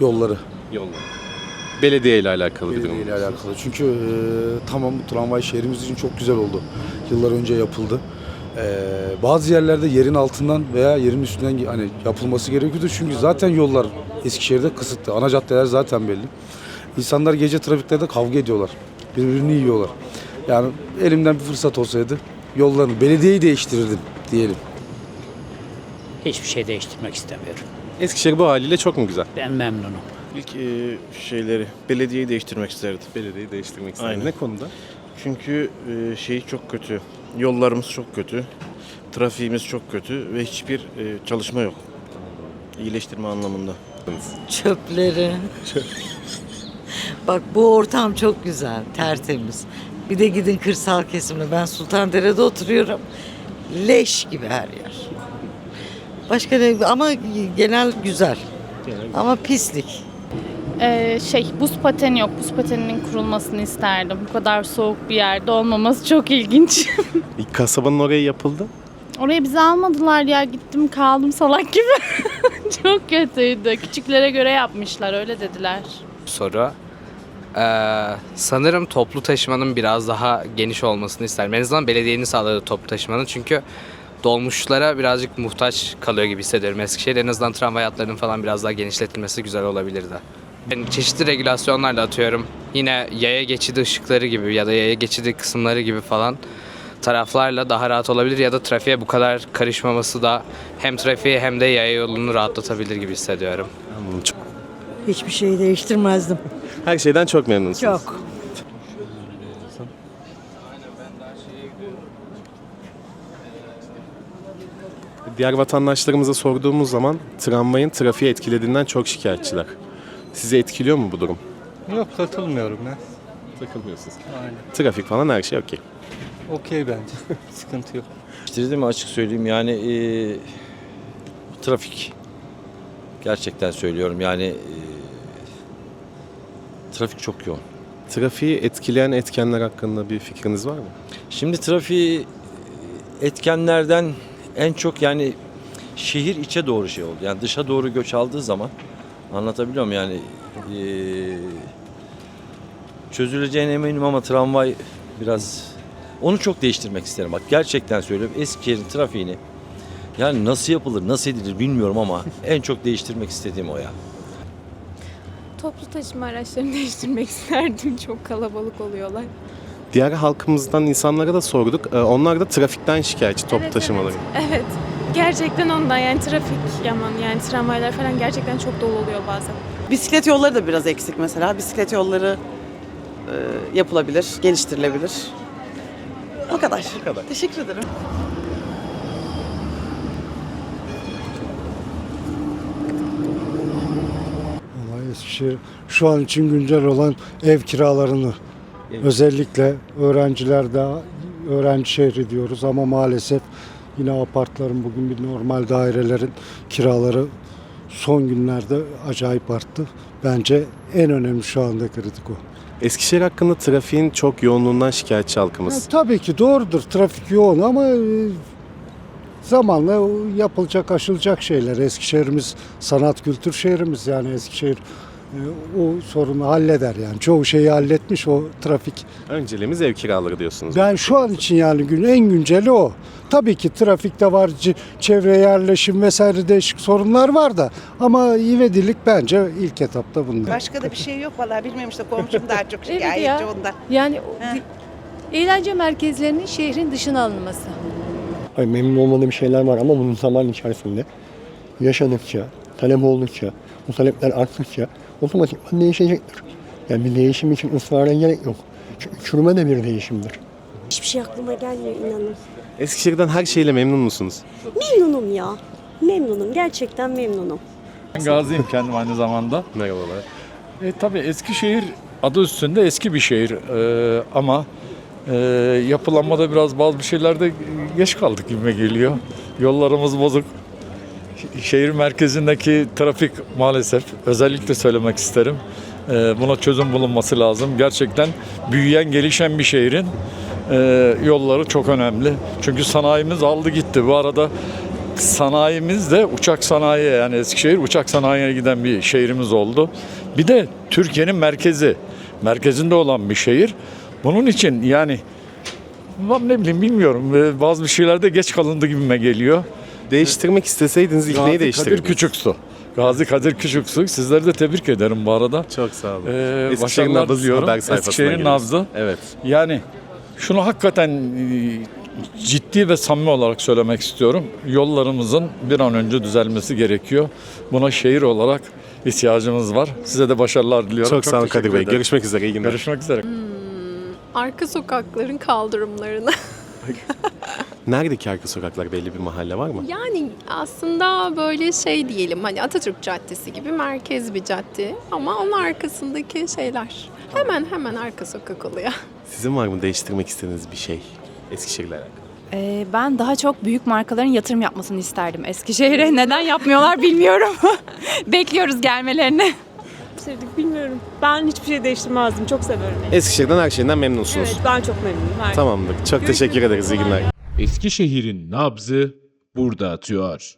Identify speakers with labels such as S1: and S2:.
S1: Yolları.
S2: Yollar. Belediye ile alakalı bir durum.
S1: Belediye ile alakalı. Çünkü e, tamam bu tramvay şehrimiz için çok güzel oldu. Yıllar önce yapıldı. E, bazı yerlerde yerin altından veya yerin üstünden hani yapılması gerekiyordu. Çünkü zaten yollar Eskişehir'de kısıtlı. Ana caddeler zaten belli. İnsanlar gece trafiklerde kavga ediyorlar. Birbirini yiyorlar. Yani elimden bir fırsat olsaydı yollarını, belediyeyi değiştirirdim diyelim.
S3: Hiçbir şey değiştirmek istemiyorum.
S2: Eskişehir bu haliyle çok mu güzel?
S3: Ben memnunum.
S4: İlk e, şeyleri, belediyeyi değiştirmek isterdim.
S2: Belediyeyi değiştirmek istedim.
S4: Aynen.
S2: Ne konuda?
S4: Çünkü e, şey çok kötü. Yollarımız çok kötü. Trafiğimiz çok kötü ve hiçbir e, çalışma yok. İyileştirme anlamında.
S5: Çöpleri. Bak bu ortam çok güzel, tertemiz. Bir de gidin kırsal kesimde. Ben Sultandere'de oturuyorum. Leş gibi her yer. Başka ne? Ama genel güzel. Ama pislik.
S6: Ee, şey buz pateni yok. Buz pateninin kurulmasını isterdim. Bu kadar soğuk bir yerde olmaması çok ilginç.
S2: İlk kasabanın oraya yapıldı.
S6: Oraya bizi almadılar ya. Gittim kaldım salak gibi. çok kötüydü. Küçüklere göre yapmışlar öyle dediler.
S7: soru. Ee, sanırım toplu taşımanın biraz daha geniş olmasını isterim. En azından belediyenin sağladığı toplu taşımanın çünkü dolmuşlara birazcık muhtaç kalıyor gibi hissediyorum Eskişehir. En azından tramvay hatlarının falan biraz daha genişletilmesi güzel olabilirdi. Ben çeşitli regülasyonlarla atıyorum. Yine yaya geçidi ışıkları gibi ya da yaya geçidi kısımları gibi falan taraflarla daha rahat olabilir ya da trafiğe bu kadar karışmaması da hem trafiği hem de yaya yolunu rahatlatabilir gibi hissediyorum.
S8: Hiçbir şeyi değiştirmezdim.
S2: Her şeyden çok memnunsunuz.
S8: Çok.
S2: Diğer vatandaşlarımıza sorduğumuz zaman tramvayın trafiği etkilediğinden çok şikayetçiler. Sizi etkiliyor mu bu durum?
S9: Yok katılmıyorum ya.
S2: Takılmıyorsunuz.
S9: Aynen.
S2: Trafik falan her şey okey.
S9: Okey bence. Sıkıntı yok.
S10: Değiştirdim açık söyleyeyim yani e, trafik gerçekten söylüyorum yani e, trafik çok yoğun.
S2: Trafiği etkileyen etkenler hakkında bir fikriniz var mı?
S10: Şimdi trafiği etkenlerden en çok yani şehir içe doğru şey oldu. Yani dışa doğru göç aldığı zaman anlatabiliyor muyum yani e, çözüleceğine eminim ama tramvay biraz onu çok değiştirmek isterim. Bak gerçekten söylüyorum Eskişehir'in trafiğini yani nasıl yapılır, nasıl edilir bilmiyorum ama en çok değiştirmek istediğim o ya.
S6: Toplu taşıma araçlarını değiştirmek isterdim. Çok kalabalık oluyorlar.
S2: Diğer halkımızdan insanlara da sorduk. Ee, Onlar da trafikten şikayetçi toplu
S6: Evet,
S2: taşımaları.
S6: Evet. Gerçekten ondan yani trafik yaman yani tramvaylar falan gerçekten çok dolu oluyor bazen.
S8: Bisiklet yolları da biraz eksik mesela. Bisiklet yolları e, yapılabilir, geliştirilebilir. O kadar.
S2: Bu kadar.
S8: Teşekkür ederim.
S9: Vallahi Eskişehir şu an için güncel olan ev kiralarını özellikle öğrencilerde öğrenci şehri diyoruz ama maalesef yine apartların bugün bir normal dairelerin kiraları son günlerde acayip arttı. Bence en önemli şu anda kritik o.
S2: Eskişehir hakkında trafiğin çok yoğunluğundan şikayetçi
S9: Ha,
S2: halkımız.
S9: tabii ki doğrudur trafik yoğun ama e, zamanla yapılacak aşılacak şeyler. Eskişehir'imiz sanat kültür şehrimiz yani Eskişehir o sorunu halleder yani. Çoğu şeyi halletmiş o trafik.
S2: Önceliğimiz ev kiraları diyorsunuz.
S9: Ben şu an için yani gün en günceli o. Tabii ki trafikte var, çevre yerleşim vesaire değişik sorunlar var da ama ivedilik bence ilk etapta bunlar.
S8: Başka da bir şey yok vallahi bilmiyorum işte komşum daha çok
S11: Evet
S8: şikayetçi
S11: ya.
S8: ondan.
S11: Yani
S8: He.
S11: eğlence merkezlerinin şehrin dışına alınması.
S9: Ay, memnun olmadığım şeyler var ama bunun zaman içerisinde yaşadıkça, talep oldukça, bu talepler arttıkça otomatikman değişecektir. Yani bir değişim için ısrara gerek yok. Çünkü çürüme de bir değişimdir.
S11: Hiçbir şey aklıma gelmiyor inanın.
S2: Eskişehir'den her şeyle memnun musunuz?
S11: Memnunum ya. Memnunum. Gerçekten memnunum.
S9: Ben gaziyim kendim aynı zamanda.
S2: Merhabalar.
S9: E, tabii Eskişehir adı üstünde eski bir şehir E, ama e, yapılanmada biraz bazı bir şeylerde geç kaldık gibi geliyor. Yollarımız bozuk. Şehir merkezindeki trafik maalesef özellikle söylemek isterim. E, buna çözüm bulunması lazım. Gerçekten büyüyen, gelişen bir şehrin e, yolları çok önemli. Çünkü sanayimiz aldı gitti. Bu arada sanayimiz de uçak sanayi yani Eskişehir uçak sanayiye giden bir şehrimiz oldu. Bir de Türkiye'nin merkezi, merkezinde olan bir şehir. Bunun için yani ne bileyim bilmiyorum Ee, bazı şeylerde geç kalındı gibime geliyor.
S2: Değiştirmek isteseydiniz ilk neyi
S9: Gazi Kadir? Küçüksu. Gazi Kadir Küçüksu. Sizleri de tebrik ederim bu arada.
S2: Çok sağ olun.
S9: Ee,
S2: Eskişehir'in
S9: başarılar
S2: nabzı sayfasına
S9: Eskişehir'in nabzı.
S2: Evet.
S9: Yani şunu hakikaten e, ciddi ve samimi olarak söylemek istiyorum. Yollarımızın bir an önce düzelmesi gerekiyor. Buna şehir olarak ihtiyacımız var. Size de başarılar diliyorum.
S2: Çok, sağ olun Kadir Bey.
S9: ederim.
S2: Görüşmek üzere. iyi günler.
S9: Görüşmek üzere.
S12: Arka sokakların kaldırımlarını.
S2: Neredeki arka sokaklar belli bir mahalle var mı?
S12: Yani aslında böyle şey diyelim hani Atatürk Caddesi gibi merkez bir cadde ama onun arkasındaki şeyler hemen hemen arka sokak oluyor.
S2: Sizin var mı değiştirmek istediğiniz bir şey Eskişehir'le alakalı?
S6: Ee, ben daha çok büyük markaların yatırım yapmasını isterdim Eskişehir'e. Neden yapmıyorlar bilmiyorum. Bekliyoruz gelmelerini.
S11: Bilmiyorum. Ben hiçbir şey değiştirmezdim. Çok severim.
S2: Eskişehir'den her şeyinden memnunsunuz.
S11: ben çok memnunum.
S2: Tamamdır. Çok teşekkür ederiz. İyi günler.
S13: Eskişehir'in nabzı burada atıyor.